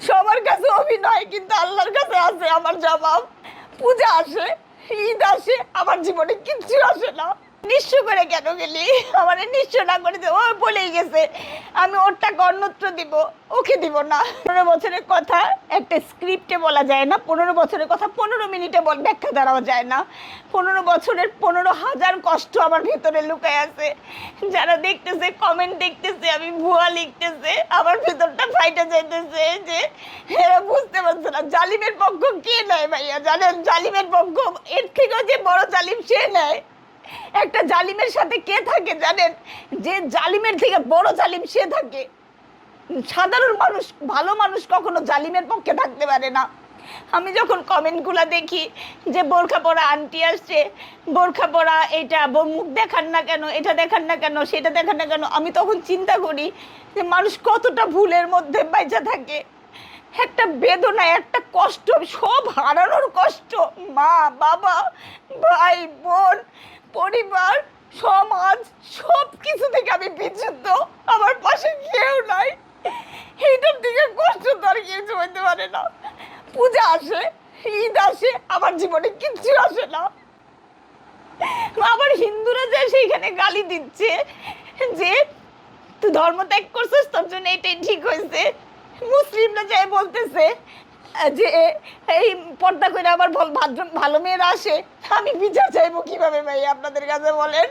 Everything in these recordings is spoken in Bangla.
সবার কাছে অভিনয় কিন্তু আল্লাহর কাছে আছে আমার জবাব। পূজা আসে, ঈদ আসে, আমার জীবনে কিচ্ছু আসে না। নিঃস্ব করে কেন গেলি? আমার নিঃস্ব না করে ও বলেই গেছে, আমি ওর টাকা অন্যত্র দিব, ওকে দিব না। পনেরো বছরের কথা, একটা স্ক্রিপ্টে বলা যায় না। পনেরো বছরের কথা পনেরো মিনিটে বল, ব্যাখ্যা দাঁড়াও যায় না। পনেরো বছরের পনেরো হাজার কষ্ট আমার ভেতরে লুকায় আছে। যারা দেখতেছে কমেন্ট দেখতেছে, আমি ভুয়া লিখতেছে, আমার ভেতরটা ফাইটে যাইতেছে যে, এরা বুঝতে পারছে না। জালিমের পক্ষ কে নেয় ভাইয়া? জানেন, জালিমের পক্ষ, এর থেকেও যে বড় জালিম সে নেয়। একটা জালিমের সাথে কে থাকে জানেন? যে জালিমের থেকে বড় জালিম সে থাকে। সাধারণ মানুষ, ভালো মানুষ কখনো জালিমের পক্ষে থাকতে পারে না। আমি যখন কমেন্টগুলো দেখি যে বোরখা পরা আন্টি আসছে, বোরখা পরা এটা মুখ দেখান না কেন, এটা দেখান না কেন, সেটা দেখান না কেন, আমি তখন চিন্তা করি যে মানুষ কতটা ভুলের মধ্যে বাইচা থাকে। একটা বেদনা, একটা কষ্ট, সব হারানোর কষ্ট। মা, বাবা, ভাই, বোন পরিবার, সমাজ সব কিছু থেকে আমি বিচ্ছিন্ন আমার পাশে কেউ নাই। এইটার দিকে কষ্ট তো আর কিছু পারে না। পূজা আসে, ঈদ আসে, আমার জীবনে কিচ্ছু আসে না। আবার হিন্দুরা যে সেইখানে গালি দিচ্ছে, যে তুই ধর্ম ত্যাগ করছিস, তোর জন্য এটাই ঠিক হয়েছে। মুসলিমরা যাই বলতেছে যে এই পর্দা করে আবার ভাদ্র- ভালো মেয়েরা আসে, আমি বিচার চাইব কীভাবে ভাই, আপনাদের কাছে বলেন?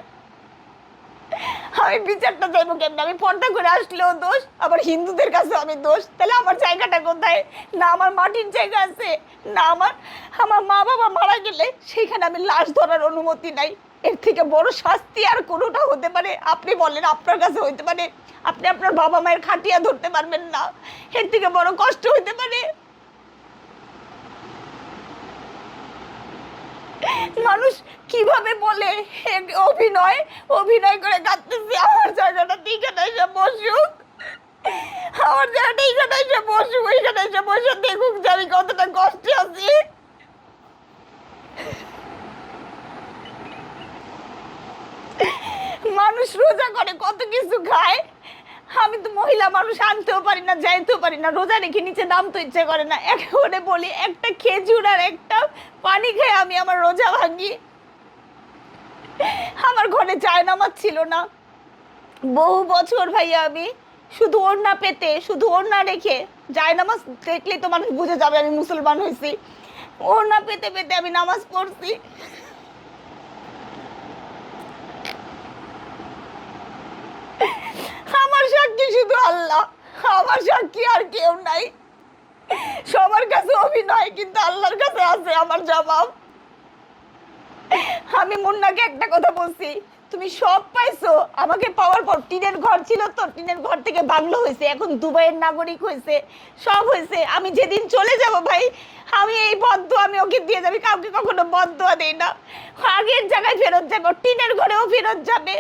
আমি বিচারটা চাইব কেমন? আমি পর্দা করে আসলেও দোষ, আবার হিন্দুদের কাছে আমি দোষ। তাহলে আমার জায়গাটা কোথায়? না আমার মাটির জায়গা আছে, না আমার আমার মা বাবা মারা গেলে সেইখানে আমি লাশ ধরার অনুমতি নাই। এর থেকে বড় শাস্তি আর কোনোটা হতে পারে? আপনি বলেন, আপনার কাছে হইতে পারে। আপনি আপনার বাবা মায়ের খাটিয়া ধরতে পারবেন না। এর থেকে বড় কষ্ট হইতে পারে। মানুষ কীভাবে বলে অভিনয়? অভিনয় করে কাঁদতেছি, আমার জায়গাটা এখানে এসে বসুক। আমার জায়গাটা এখানে এসে বসুক ওইখানে এসে বসে দেখুক যে আমি কতটা কষ্টে আছি। মানুষ রোজা করে কত আমি তো মহিলা মানুষ, আনতেও পারি না, যাইতেও পারি না, রোজা রেখে নিচে নামতে ইচ্ছে করে না। একেবারে বলি, একটা খেজুর আর একটা পানি খেয়ে আমি আমার রোজা ভাঙি আমার ঘরে চায় নামাজ ছিল না। বহু বছর ভাইয়া আমি শুধু ওড়না পেতে, শুধু ওড়না রেখে যায় নামাজ দেখলেই তো মানুষ বুঝে যাবে আমি মুসলমান হয়েছি। ওড়না পেতে পেতে আমি নামাজ পড়ছি আমার সাক্ষী শুধু আল্লাহ, আমার সাক্ষী আর কেউ নাই। সবার কাছে অভিনয় কিন্তু আল্লাহর কাছে আছে আমার জবাব। আমি মুন্নাকে একটা কথা বলছি, তুমি সব পাইছো, আমাকে পাওয়ার পর টিনের ঘর ছিল তো, টিনের ঘর থেকে বাংলো হয়েছে, এখন দুবাইয়ের নাগরিক হয়েছে, সব হয়েছে। আমি যেদিন চলে যাব ভাই, আমি এই বদ্ধ আমি ওকে দিয়ে যাবি, কাউকে কখনো বদ্ধ দেই না। আগের জায়গায় ফেরত যাবে, টিনের ঘরেও ফেরত যাবে।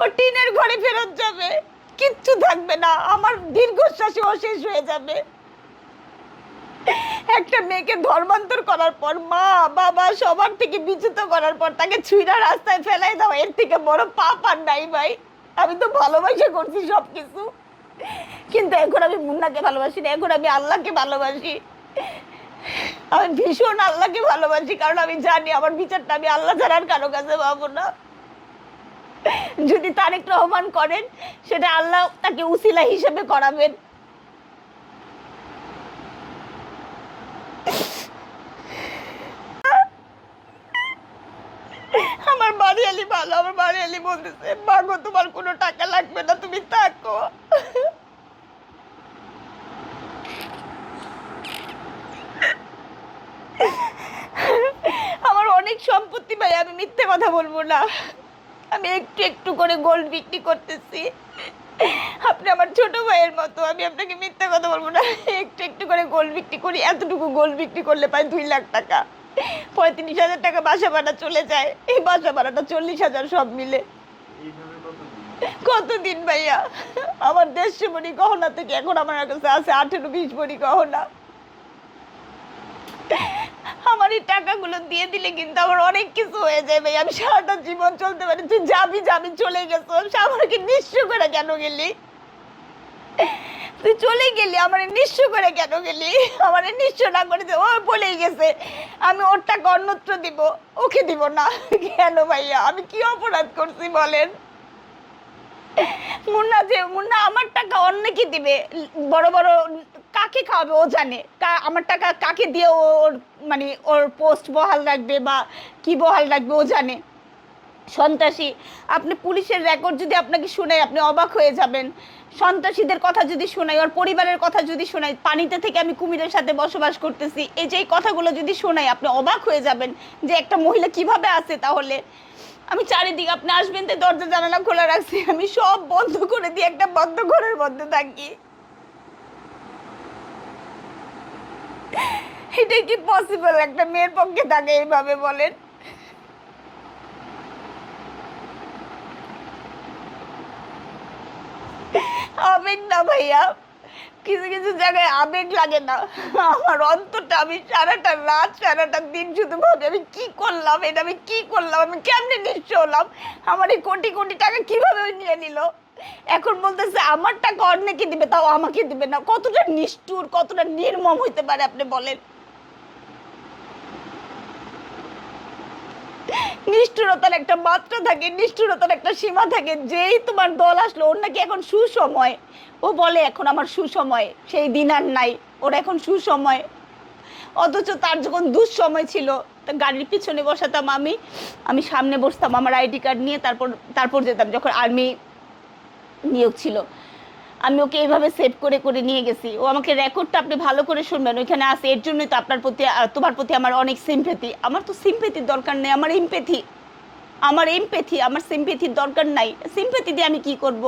ও টিনের ঘরে ফেরত যাবে। কিচ্ছু থাকবে না। আমার দীর্ঘশ্বাসে ও শেষ হয়ে যাবে। একটা মেয়েকে ধর্মান্তর করার পর, মা, বাবা সবার থেকে বিচ্যুত করার পর তাকে ছুঁড়া রাস্তায় ফেলাই দাও। এর থেকে বড় পাপ আর নাই ভাই। আমি তো ভালোবাসা করছি সব কিছু কিন্তু এখন আমি মুন্নাকে ভালোবাসি না। এখন আমি আল্লাহকে ভালোবাসি। আমি ভীষণ আল্লাহকে ভালোবাসি, কারণ আমি জানি আমার বিচারটা আমি আল্লাহ ছাড়ার কারও কাছে পাবো না। যদি তারেক রহমান করেন, সেটা আল্লাহ তাকে উসিলা হিসেবে করাবেন। আমার বাড়ি আলি ভালো, আমার বাড়ি আলি বলতেছে, মাগো, তোমার কোনো টাকা লাগবে না, তুমি থাকো। আমার অনেক সম্পত্তি ভাই, আমি মিথ্যে কথা বলব না। আমি একটু একটু করে গোল্ড বিক্রি করতেছি। আপনি আমার ছোট ভাইয়ের মতো, আমি আপনাকে মিথ্যা কথা বলব না। একটু একটু করে গোল্ড বিক্রি করি, এতটুকু গোল্ড বিক্রি করলে পাই দুই লাখ টাকা। পঁয়ত্রিশ হাজার টাকা বাসা ভাড়া চলে যায়। এই বাসা ভাড়াটা চল্লিশ হাজার সব মিলে। কতদিন ভাইয়া? আমার দেড়শো বড়ি গহনা থেকে এখন আমার কাছে আছে আঠেরো বিশ বড়ি গহনা। আমার এই টাকাগুলো দিয়ে দিলে কিন্তু আমার অনেক কিছু হয়ে ভাই আমি সারাটা জীবন চলতে পারি। তুই যাবি যাবি, চলে গেছো। আমাকে নিঃস্ব করে কেন গেলি? তুই চলে গেলি, আমার নিঃস্ব করে কেন গেলি? আমার নিঃস্ব না করে ও বলেই গেছে, আমি ওর টাকা অন্যত্র দিব, ওকে দিব না। কেন ভাইয়া? আমি কি অপরাধ করছি বলেন? মুন্না যে, মুন্না আমার টাকা অন্যকে দিবে। বড় বড় কাকে খাওয়াবে ও জানে। আমার টাকা কাকে দিয়ে ওর মানে ওর পোস্ট বহাল রাখবে বা কি বহাল রাখবে ও জানে। সন্ত্রাসী, আপনি পুলিশের রেকর্ড যদি আপনাকে শোনায় আপনি অবাক হয়ে যাবেন। সন্ত্রাসীদের কথা যদি শোনাই ওর পরিবারের কথা যদি শোনাই পানিতে থেকে আমি কুমিরের সাথে বসবাস করতেছি, এই যে কথাগুলো যদি শোনাই আপনি অবাক হয়ে যাবেন যে একটা মহিলা কীভাবে আছে তাহলে? আমি চারিদিকে, আপনি আসবেন তো দরজা জানালা খোলা রাখছি, আমি সব বন্ধ করে দিয়ে একটা বন্ধ ঘরের মধ্যে থাকি। এটা কি পসিবল একটা মেয়ের পক্ষে থাকে এইভাবে বলেন। আবেগ না ভাইয়া। কিছু কিছু জায়গায় আবেগ লাগে না। আমার অন্তরটা, আমি সারাটা রাত, সারাটা দিন শুধু ভাবি, আমি কি করলাম, এটা আমি কি করলাম, আমি কেমনে নিঃস্ব হলাম, আমার এই কোটি কোটি টাকা কীভাবে নিয়ে নিল? এখন বলতেছে, আমার টাকা অন্যকে দিবে, তাও আমাকে দিবে না। কতটা নিষ্ঠুর, কতটা নির্মম হইতে পারে আপনি বলেন। নিষ্ঠুরতার একটা মাত্রা থাকে, নিষ্ঠুরতার একটা সীমা থাকে, যেই তোমার দল আসলো, ওর নাকি এখন সুসময়। ও বলে, এখন আমার সুসময়, সেই দিন আর নাই, ওর এখন সুসময়। অথচ তার যখন দুঃসময় ছিল, তা গাড়ির পিছনে বসাতাম আমি আমি সামনে বসতাম, আমার আইডি কার্ড নিয়ে তারপর তারপর যেতাম, যখন আর্মি নিয়োগ ছিল। আমি ওকে এইভাবে সেভ করে করে নিয়ে গেছি। ও আমাকে রেকর্ডটা আপনি ভালো করে শুনবেন। ওইখানে আসে এর জন্যই তো আপনার প্রতি তোমার প্রতি আমার অনেক সিম্পেথি আমার তো সিম্পেথির দরকার নেই, আমার এমপেথি আমার এমপেথি আমার সিম্পেথির দরকার নাই। সিম্পেথি দিয়ে আমি কি করব?